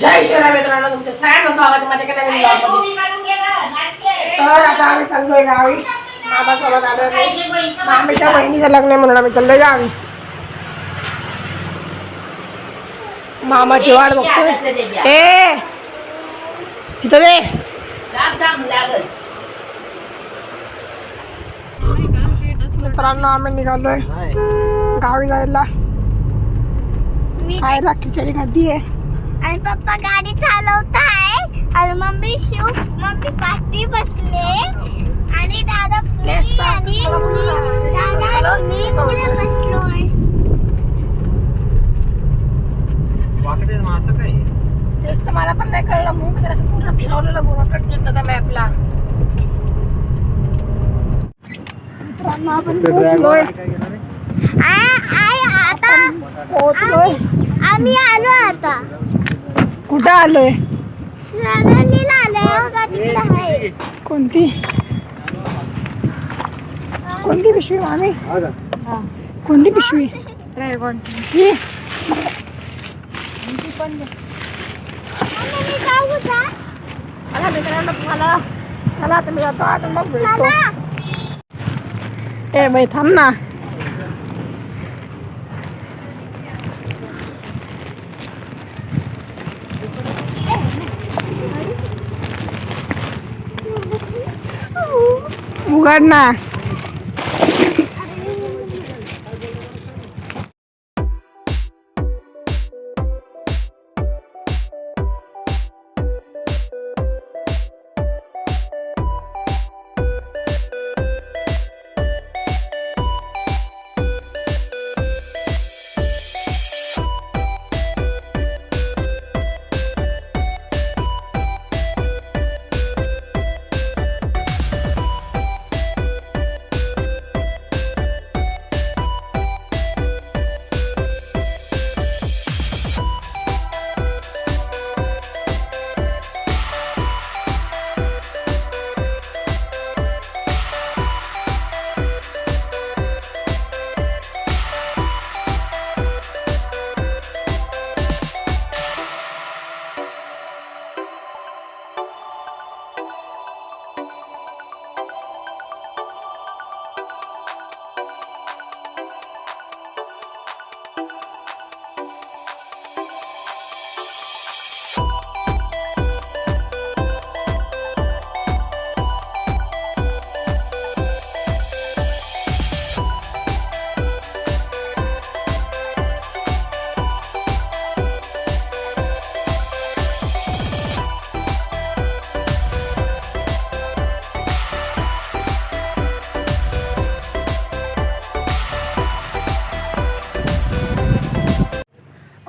जय शिवराय मित्रांनो तुमचं सगळ्यांचं स्वागत आहे माझ्या नवीन ब्लॉगमध्ये तर आता आम्ही चाललोय गावी. मामासोबत आलोय मी मामीच्या बहिणीचं लग्न आहे म्हणून आम्ही चाललोय गावी. मामाची वाट बघतोय. ए इथं दे. मित्रांनो आम्ही निघालोय गावी जायला. खायला खिचडी खाती आहे. आणि पप्पा गाडी चालवत आहे आणि मम्मी शिव मम्मी पाठी बसले. आणि दादा पुढे तर. आणि मी-. दादा मी पुढे बसलोय. वाकडे असं काय तेच तर मला पण नाही कळलं. म्हणून मी असं पूर्ण फिरवलेलं त्या मॅपला आपण पोहोचलोय. आता. पोहोचलोय. आम्ही आलो आता. कुठं आलोय? कोणती? कोणती पिशवी मामी? कोणती पिशवी? ही चला मित्रांनो मला चला आता मी जातो आता मग ए बाई थांब ना. उघड ना.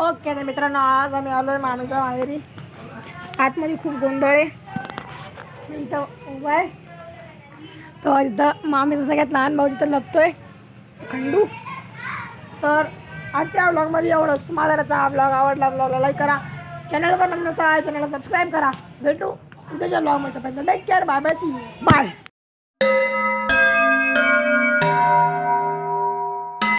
ओके तर मित्रांनो आज आम्ही आलो आहे मामीच्या माहेरी. आतमध्ये खूप गोंधळ आहे. इथं उभा आहे. तर इथं मामीचा सगळ्यात लहान भाऊ तिथं लपतोय. खंडू. तर आजच्या ब्लॉगमध्ये एवढंच तुम्हाला त्याचा हा ब्लॉग आवडला ब्लॉगला लाईक करा. चॅनलवर नवीन आहे चॅनलला सबस्क्राईब करा. भेटू उद्याच्या ब्लॉगमध्ये पहिलं like care bye bye see bye